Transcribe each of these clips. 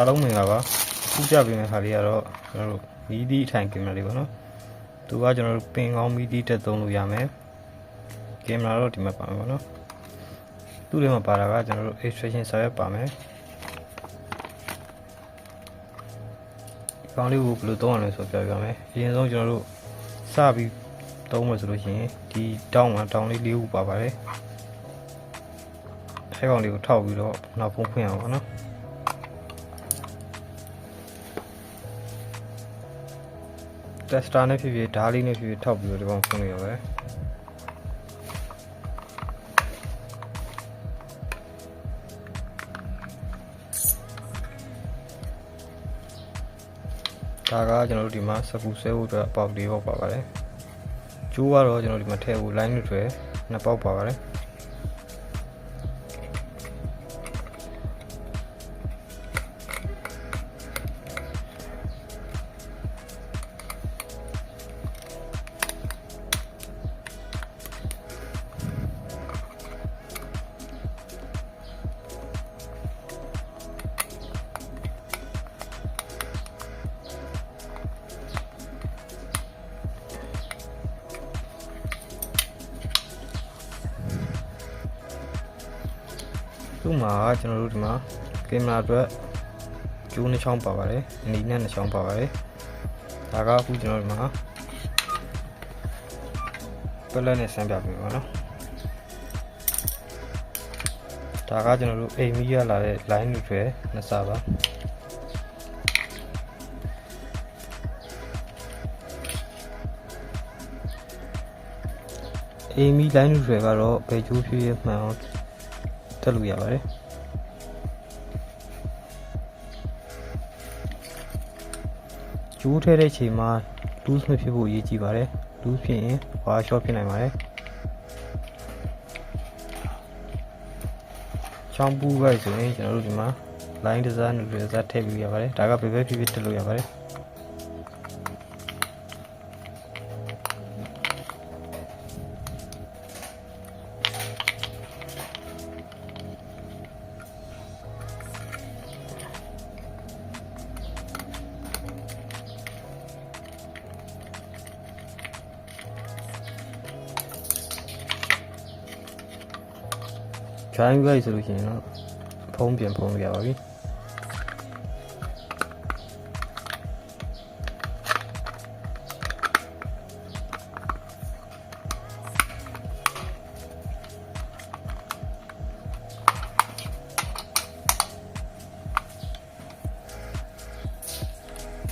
အားလုံးမင်္ဂလာပါခုကြပေးမယ့်ခါလေးကတော့ကျွန်တော်တို့မီဒီအထိုင်ကင်မရာလေးပေါ့နော်သူကကျွန်တော်တို့ပင်ကောင်းမီဒီတက်သုံးလို့ရမယ်ကင်မရာတော့ဒီမှာပါမယ်ပေါ့နော်သူ့ထဲမှာပါတာကကျွန်တော်တို့ extraction စာရွက်ပါမယ်ဒီကောင်းလေးကိုဘယ်လိုသုံးရလဲဆိုတော့ပြောပြမယ်အရင်ဆုံးကျွန်တော်တို့စပြီးသုံးမယ်ဆိုလို့ရှိရင်ဒီတောင်းမှာတောင်းလေးလေးခုပါပါတယ်အဲကောင်လေးကိုထောက်ပြီးတော့နောက်ဖုံးဖွင့်အောင်ပေါ့နော် တက်စတာနဲ့ဖြစ်ဖြစ်ဓာတ်လေးနဲ့ဖြစ်ဖြစ်ထောက်ပြီးတော့ဒီကောင်ဖွင့်နေရပဲဒါကကျွန်တော်တို့ဒီမှာစကူဆဲဖို့အတွက်အပေါက်လေးပေါက်ပါပါတယ်ကျိုးကတော့ကျွန်တော်ဒီမှာထည့်ဖို့ line တွေထွဲနှစ်ပေါက်ပါပါတယ် သူ့မှာကကျွန်တော်တို့ဒီမှာကင်မရာအတွက်ကျိုးနှစ်ချောင်းပါပါတယ်အနီနဲ့နှစ်ချောင်းပါပါတယ်ဒါကအခုကျွန်တော်ဒီမှာပလက်နဲ့ဆန်းပြပေးပါနော်ဒါကကျွန်တော်တို့အိမ်မီးရလာတဲ့ line တွေထွဲနှစ်စားပါအိမ်မီး line တွေထွဲကတော့ဘယ်ကျိုးဖြစ်ရမှန်အောင် တက်လို့ရပါတယ်ကျိုးထဲတဲ့ချိန်မှာ loose မဖြစ်ဖို့အရေးကြီးပါတယ် loose ဖြစ်ရင် wire short ဖြစ်နိုင်ပါတယ်ချောင်းပူးပဲဆိုရင်ကျွန်တော်တို့ဒီမှာ line design တွေ design ထည့်ပြီးရပါတယ်ဒါကဘယ်ပဲဖြစ်ဖြစ်တက်လို့ရပါတယ် join ပဲဆိုလို့ရှိရင်တော့ဖုံးပြန်ဖုံးလို့ရပါပြီ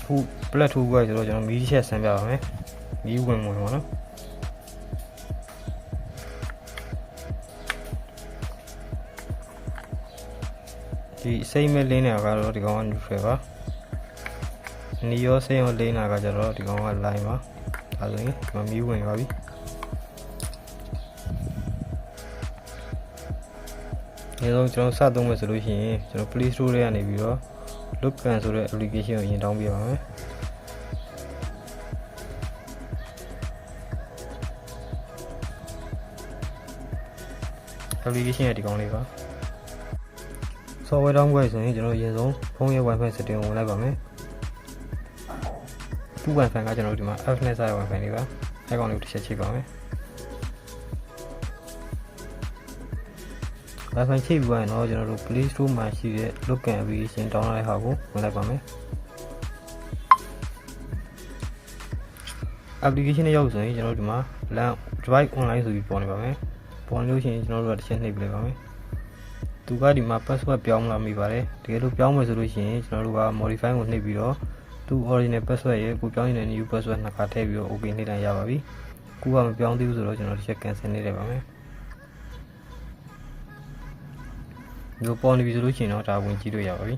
ခု plat ထိုးပဲဆိုတော့ကျွန်တော်မီးချက်ဆန်းပြပါမယ်မီးဝင်ဝင်ပါနော် ဒီစိမ့်မဲ့လင်းနေတာကတော့ဒီကောင်က neutral ပါနီရောစိမ့်ရောလင်းနေတာကကျတော့ဒီကောင်က line ပါဒါဆိုရင်မမီးဝင်ပါပြီဒီတော့ကျွန်တော်စသုံးမယ်ဆိုလို့ရှိရင်ကျွန်တော် Play Store ထဲကနေပြီးတော့ Lookan ဆိုတဲ့ application ကိုအရင်တောင်းပြပါမယ် application ရဲ့ဒီကောင်လေးပါ software downgrade ဆိုရင်ကျွန်တော်အရင်ဆုံးဖုန်းရဲ့ wifi setting ကိုဝင်လိုက်ပါမယ်။သူ့ wifi ကကျွန်တော်တို့ဒီမှာ Fnet စာရဲ့ wifi လေးပါ။အဲကောင်လေးကိုတစ်ချက်ချိန်ပါမယ်။ wifi ချိန်ပြီးရင်တော့ကျွန်တော်တို့ Play Store မှာရှိတဲ့ Lookan application download လိုက်ဟာကိုဝင်လိုက်ပါမယ်။ application နဲ့ရောက်ဆိုရင်ကျွန်တော်တို့ဒီမှာ LAN device online ဆိုပြီးပေါ်နေပါမယ်။ပေါ်နေလို့ရှိရင်ကျွန်တော်တို့ကတစ်ချက်နှိပ်ပြလိုက်ပါမယ်။ သူကဒီမှာ password ပြောင်းလာမိပါတယ်တကယ်လို့ပြောင်းမယ်ဆိုလို့ရှိရင်ကျွန်တော်တို့က modify ကိုနှိပ်ပြီးတော့သူ original password ရဲ့ကိုပြောင်းနေတဲ့ new password နှစ်ခါထည့်ပြီးတော့ okay နှိပ်လိုက်ရပါပြီကိုကမပြောင်းသေးဘူးဆိုတော့ကျွန်တော်တစ်ချက် cancel နှိပ်လိုက်ပါမယ်ဒီပေါ်နေပြီဆိုလို့ရှိရင်တော့ဒါဝင်ကြည့်လို့ရပါပြီ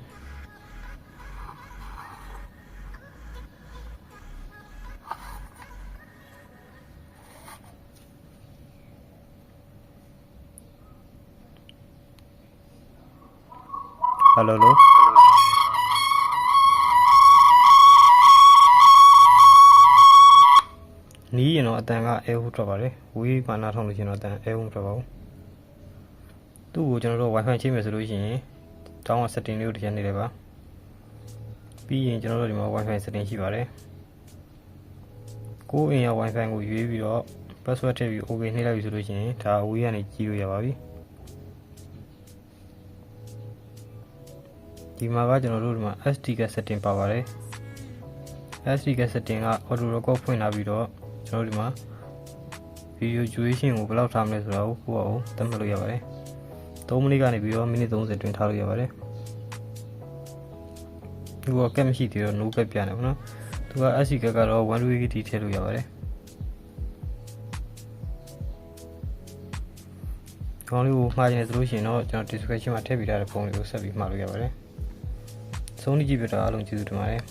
ဟယ်လိုလိုနီးရင်တော့အတန်ကအဲဟုတ်ထွက်ပါတယ်ဝေးမှနားထောင်လို့ရှိရင်တော့အတန်အဲဟုတ်ထွက်ပါဘူးသူ့ကိုကျွန်တော်တို့ wifi ချိန်မယ်ဆိုလို့ရှိရင်တောင်းက setting လေးကိုတစ်ချက်နေတယ်ပါပြီးရင်ကျွန်တော်တို့ဒီမှာ Wi-Fi setting ရှိပါတယ်ကိုယ့်အိမ်ရဲ့ Wi-Fi ကိုရွေးပြီးတော့ password ထည့်ပြီး OK နှိပ်လိုက်ပြီဆိုလို့ရှိရင်ဒါအဝေးကနေကြည့်လို့ရပါပြီ ဒီမှာကကျွန်တော်တို့ဒီမှာ SD card setting ပါပါတယ် SD card setting က auto record ဖွင့်လာပြီးတော့ကျွန်တော်တို့ဒီမှာ video duration ကိုဘယ်လောက်ထားမလဲဆိုတာကိုကိုယ့်အအောင်သတ်မှတ်လို့ရပါတယ်3မိနစ်ကနေပြီးတော့မိနစ်30တွင်ထားလို့ရပါတယ်ဒီကကက်မရှိသေးတော့ no cap ပြန်တယ်ဗောနော်သူက SD card ကတော့1 way တီထည့်လို့ရပါတယ်ခေါင်းလေးကိုမှားရင်ဆိုလို့ရှိရင်တော့ကျွန်တော် description မှာထည့်ပေးထားတဲ့ပုံလေးကိုဆက်ပြီးမှားလို့ရပါတယ် ဆုံးဖြတ်ကြည့်ပြတာအားလုံးကျေးဇူးတင်ပါတယ်